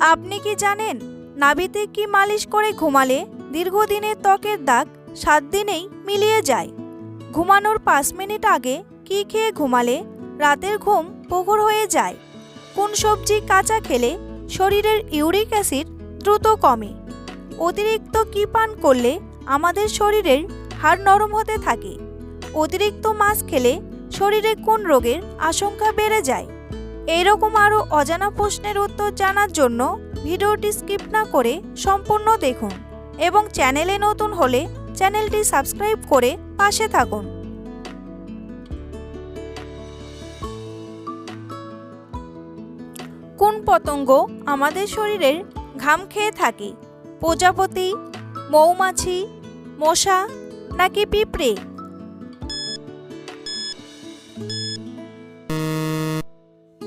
আপনি কি জানেন নাভিতে কি মালিশ করে ঘুমালে দীর্ঘদিনের ত্বকের দাগ সাত দিনেই মিলিয়ে যায়? ঘুমানোর পাঁচ মিনিট আগে কি খেয়ে ঘুমালে রাতের ঘুম প্রখর হয়ে যায়? কোন সবজি কাঁচা খেলে শরীরের ইউরিক অ্যাসিড দ্রুত কমে? অতিরিক্ত কি পান করলে আমাদের শরীরের হাড় নরম হতে থাকে? অতিরিক্ত মাছ খেলে শরীরে কোন রোগের আশঙ্কা বেড়ে যায়? এইরকম আরও অজানা প্রশ্নের উত্তর জানার জন্য ভিডিওটি স্কিপ না করে সম্পূর্ণ দেখুন এবং চ্যানেলে নতুন হলে চ্যানেলটি সাবস্ক্রাইব করে পাশে থাকুন। কোন পতঙ্গ আমাদের শরীরের ঘাম খেয়ে থাকে? প্রজাপতি, মৌমাছি, মশা নাকি পিঁপড়ে?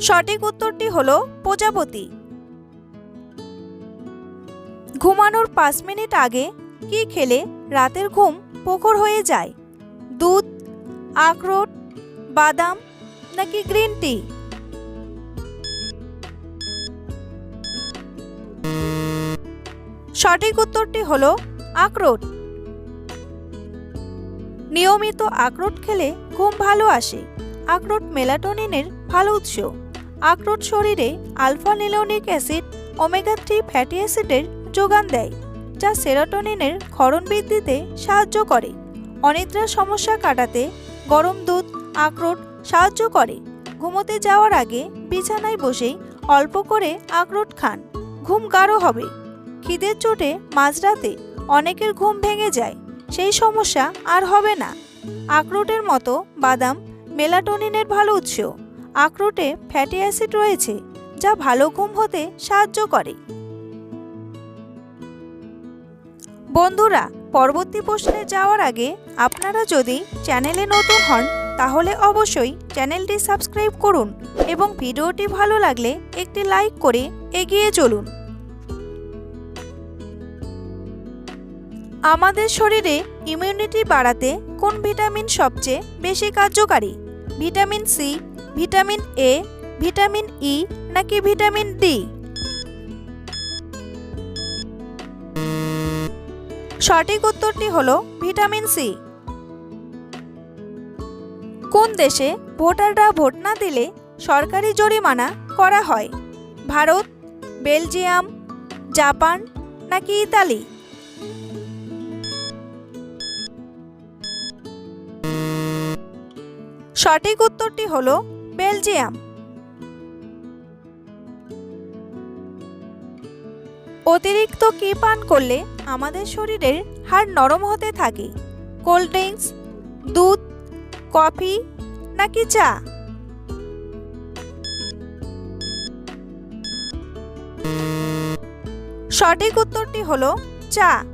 সঠিক উত্তরটি হল প্রজাপতি। ঘুমানোর পাঁচ মিনিট আগে কি খেলে রাতের ঘুম প্রখর হয়ে যায়? দুধ, আখরোট, বাদাম নাকি গ্রিন টি? সঠিক উত্তরটি হল আখরোট। নিয়মিত আখরোট খেলে ঘুম ভালো আসে। আখরোট মেলাটোনিনের ভালো উৎস। আখরোট শরীরে alpha linolenic acid, omega three fatty অ্যাসিডের যোগান দেয়, যা সেরোটোনিনের ক্ষরণ বৃদ্ধিতে সাহায্য করে। অনিদ্রার সমস্যা কাটাতে গরম দুধ, আখরোট সাহায্য করে। ঘুমোতে যাওয়ার আগে বিছানায় বসেই অল্প করে আখরোট খান। ঘুম গাঢ় হবে। খিদের চোটে মাঝরাতে অনেকের ঘুম ভেঙে যায়, সেই সমস্যা আর হবে না। আখরোটের মতো বাদাম মেলাটোনিনের ভালো উৎস আখরোটে ফ্যাটি অ্যাসিড রয়েছে, যা ভালো ঘুম হতে সাহায্য করে। বন্ধুরা, পরবর্তী প্রশ্নে যাওয়ার আগে আপনারা যদি চ্যানেলে নতুন হন, তাহলে অবশ্যই চ্যানেলটি সাবস্ক্রাইব করুন এবং ভিডিওটি ভালো লাগলে একটি লাইক করে এগিয়ে চলুন। আমাদের শরীরে ইমিউনিটি বাড়াতে কোন ভিটামিন সবচেয়ে বেশি কার্যকারী? Vitamin C vitamin A vitamin E নাকি ভিটামিন ডি সঠিক উত্তরটি হল ভিটামিন সি কোন দেশে ভোটাররা ভোট না দিলে সরকারি জরিমানা করা হয়? ভারত, বেলজিয়াম, জাপান নাকি ইতালি? সঠিক উত্তরটি হলো বেলজিয়াম। অতিরিক্ত কি পান করলে আমাদের শরীরের হাড় নরম হতে থাকে? কোল্ড ড্রিঙ্কস, দুধ, কফি নাকি চা? সঠিক উত্তরটি হলো চা।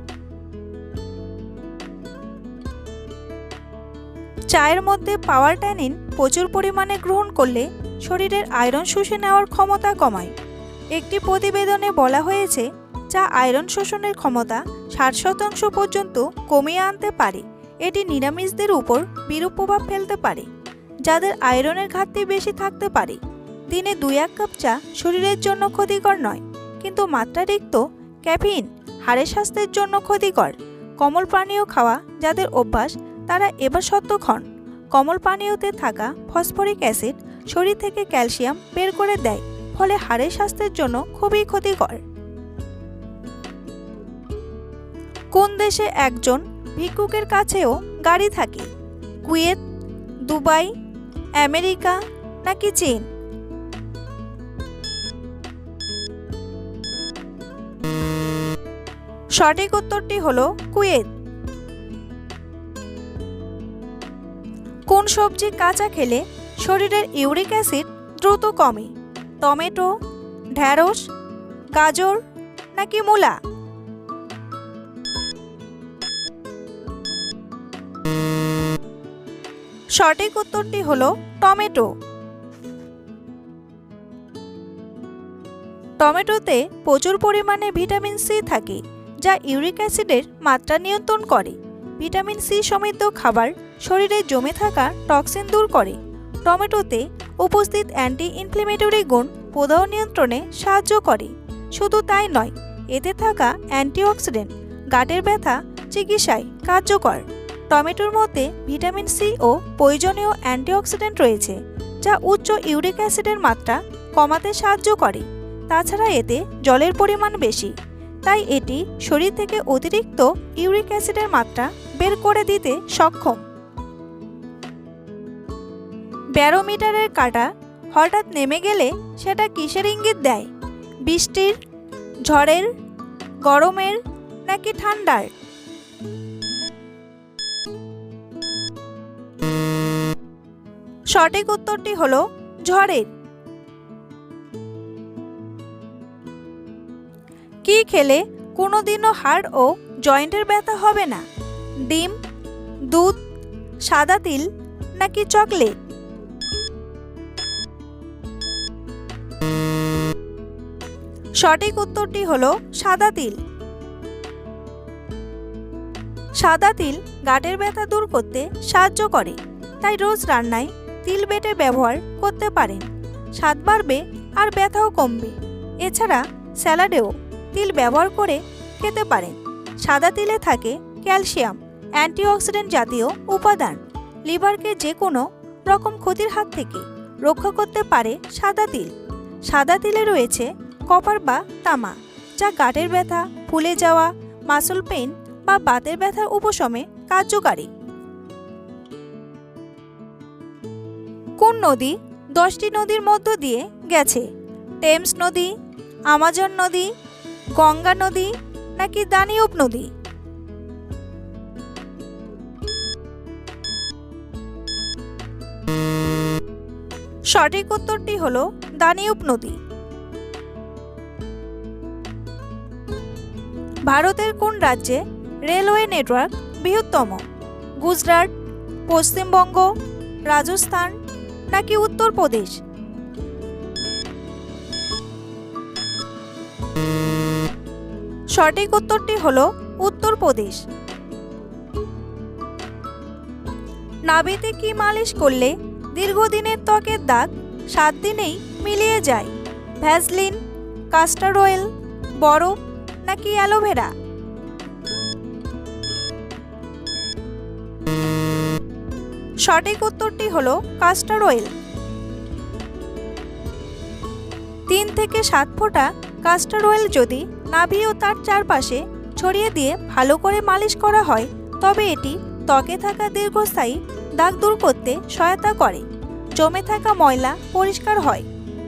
চায়ের মধ্যে পাওয়ার ট্যানিন প্রচুর পরিমাণে গ্রহণ করলে শরীরের আয়রন শুষে নেওয়ার ক্ষমতা কমায়। একটি প্রতিবেদনে বলা হয়েছে চা আয়রন শোষণের ক্ষমতা ষাট শতাংশ পর্যন্ত কমিয়ে আনতে পারে। এটি নিরামিষদের উপর বিরূপ প্রভাব ফেলতে পারে, যাদের আয়রনের ঘাটতি বেশি থাকতে পারে। দিনে দুই এক কাপ চা শরীরের জন্য ক্ষতিকর নয়, কিন্তু মাত্রাতিরিক্ত ক্যাফিন হাড়ের স্বাস্থ্যের জন্য ক্ষতিকর। কমল পানীয় খাওয়া যাদের অভ্যাস তারা এবার সত্যক্ষণ। কমল পানীয়তে থাকা ফসফরিক অ্যাসিড শরীর থেকে ক্যালসিয়াম বের করে দেয়, ফলে হাড়ের স্বাস্থ্যের জন্য খুবই ক্ষতিকর। কোন দেশে একজন ভিক্ষুকের কাছেও গাড়ি থাকে? কুয়েত, দুবাই, আমেরিকা নাকি চীন? সঠিক উত্তরটি হলো কুয়েত। কোন সবজি কাঁচা খেলে শরীরের ইউরিক অ্যাসিড দ্রুত কমে? টমেটো, ঢ্যাঁড়স, গাজর নাকি মূলা? সঠিক উত্তরটি হলো টমেটো। টমেটোতে প্রচুর পরিমাণে ভিটামিন সি থাকে, যা ইউরিক অ্যাসিডের মাত্রা নিয়ন্ত্রণ করে। ভিটামিন সি সমৃদ্ধ খাবার শরীরে জমে থাকা টক্সিন দূর করে। টমেটোতে উপস্থিত অ্যান্টি ইনফ্লেমেটরি গুণ প্রদাহ নিয়ন্ত্রণে সাহায্য করে। শুধু তাই নয়, এতে থাকা অ্যান্টিঅক্সিডেন্ট গাটের ব্যথা চিকিৎসায় কার্যকর। টমেটোর মধ্যে ভিটামিন সি ও প্রয়োজনীয় অ্যান্টিঅক্সিডেন্ট রয়েছে, যা উচ্চ ইউরিক অ্যাসিডের মাত্রা কমাতে সাহায্য করে। তাছাড়া এতে জলের পরিমাণ বেশি। তাই এটি শরীর থেকে অতিরিক্ত ইউরিক অ্যাসিডের মাত্রা বের করে দিতে সক্ষম। ব্যারোমিটারের কাঁটা হঠাৎ নেমে গেলে সেটা কিসের ইঙ্গিত দেয়? বৃষ্টির, ঝড়ের, গরমের নাকি ঠান্ডার? সঠিক উত্তরটি হলো ঝড়ের। কি খেলে কোনোদিনও হাড় ও জয়েন্টের ব্যথা হবে না। ডিম, দুধ, সাদা তিল নাকি চকলেট? সঠিক উত্তরটি হল সাদা তিল। সাদা তিল গাটের ব্যথা দূর করতে সাহায্য করে, তাই রোজ রান্নায় তিল বেটে ব্যবহার করতে পারেন। স্বাদ বাড়বে আর ব্যথাও কমবে। এছাড়া স্যালাডেও তিল ব্যবহার করে খেতে পারেন সাদা তিলে থাকে ক্যালসিয়াম, অ্যান্টিঅক্সিডেন্ট জাতীয় উপাদান। লিভারকে যে কোনো রকম ক্ষতির হাত থেকে রক্ষা করতে পারে সাদা তিল। সাদা তিলে রয়েছে কপার বা তামা, যা গাটের ব্যথা, ফুলে যাওয়া মাসল পেন বা বাতের ব্যথার উপশমে কার্যকারী। কোন নদী দশটি নদীর মধ্য দিয়ে গেছে? টেমস নদী, আমাজন নদী গঙ্গা নদী নাকি দানিউব নদী? সঠিক উত্তরটি হল দানিউব নদী। ভারতের কোন রাজ্যে রেলওয়ে নেটওয়ার্ক বৃহত্তম? গুজরাট, পশ্চিমবঙ্গ, রাজস্থান নাকি উত্তরপ্রদেশ? সঠিক উত্তরটি হল উত্তরপ্রদেশ। নাভিতে কি মালিশ করলে দীর্ঘদিনের ত্বকের দাগ সাত দিনেই মিলিয়ে যায়? ভ্যাসলিন, কাস্টার অয়েল, বরফ নাকি অ্যালোভেরা? সঠিক উত্তরটি হল কাস্টার অয়েল। তিন থেকে সাত ফোঁটা কাস্টার অয়েল যদি নাভি ও তার চারপাশে ছড়িয়ে দিয়ে ভালো করে মালিশ করা হয়, তবে এটি ত্বকে থাকা দীর্ঘস্থায়ী দাগ দূর করতে সহায়তা করে। জমে থাকা ময়লা পরিষ্কার হয়।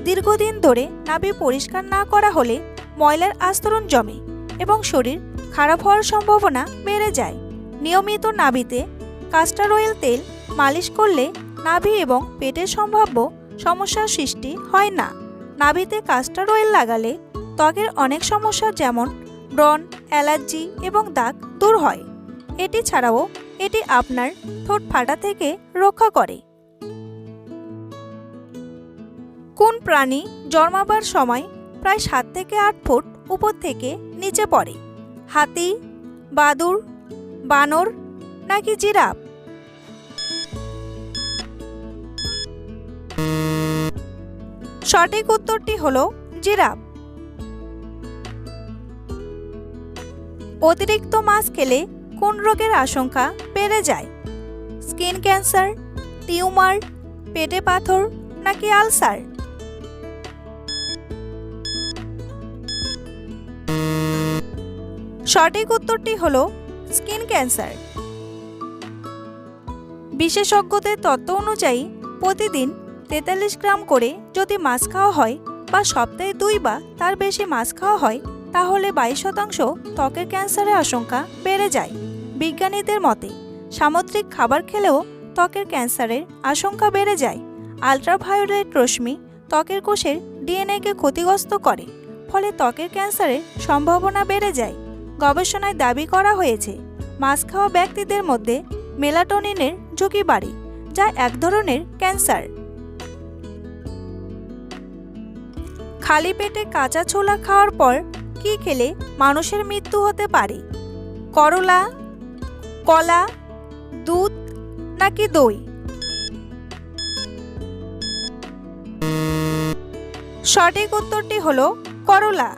দীর্ঘদিন ধরে নাভি পরিষ্কার না করা হলে ময়লার আস্তরণ জমে এবং শরীর খারাপ হওয়ার সম্ভাবনা বেড়ে যায়। নিয়মিত নাভিতে কাস্টার অয়েল তেল মালিশ করলে নাভি এবং পেটের সম্ভাব্য সমস্যার সৃষ্টি হয় না। নাভিতে কাস্টার অয়েল লাগালে ত্বকের অনেক সমস্যা যেমন ব্রণ, অ্যালার্জি এবং দাগ দূর হয়। এটি ছাড়াও এটি আপনার ঠোঁট ফাটা থেকে রক্ষা করে। কোন প্রাণী জন্মাবার সময় প্রায় সাত থেকে আট ফুট উপর থেকে নিচে পড়ে? হাতি বাদুর বানর নাকি জিরাফ? সঠিক উত্তরটি হলো জিরাফ। অতিরিক্ত মাছ খেলে কোন রোগের আশঙ্কা বেড়ে যায়? স্কিন ক্যান্সার, টিউমার, পেটে পাথর নাকি আলসার? সঠিক উত্তরটি হল স্কিন ক্যান্সার। বিশেষজ্ঞদের তত্ত্ব অনুযায়ী প্রতিদিন তেতাল্লিশ গ্রাম করে যদি মাছ খাওয়া হয় বা সপ্তাহে দুই বা তার বেশি মাছ খাওয়া হয় তাহলে বাইশ শতাংশ ত্বকের ক্যান্সারের আশঙ্কা বেড়ে যায়। বিজ্ঞানীদের মতে, সামুদ্রিক খাবার খেলেও ত্বকের ক্যান্সারের আশঙ্কা বেড়ে যায়। আলট্রাভায়োলেট রশ্মি ত্বকের কোষের ডিএনএকে ক্ষতিগ্রস্ত করে, ফলে ত্বকের ক্যান্সারের সম্ভাবনা বেড়ে যায়। গবেষণায় দাবি করা হয়েছে, মাছ খাওয়া ব্যক্তিদের মধ্যে মেলাটোনিনের ঝুঁকি বাড়ে, যা এক ধরনের ক্যান্সার। খালি পেটে কাঁচা ছোলা খাওয়ার পর কি খেলে মানুষের মৃত্যু হতে পারে? করলা, কলা, দুধ নাকি দই? সঠিক উত্তরটি হলো করলা।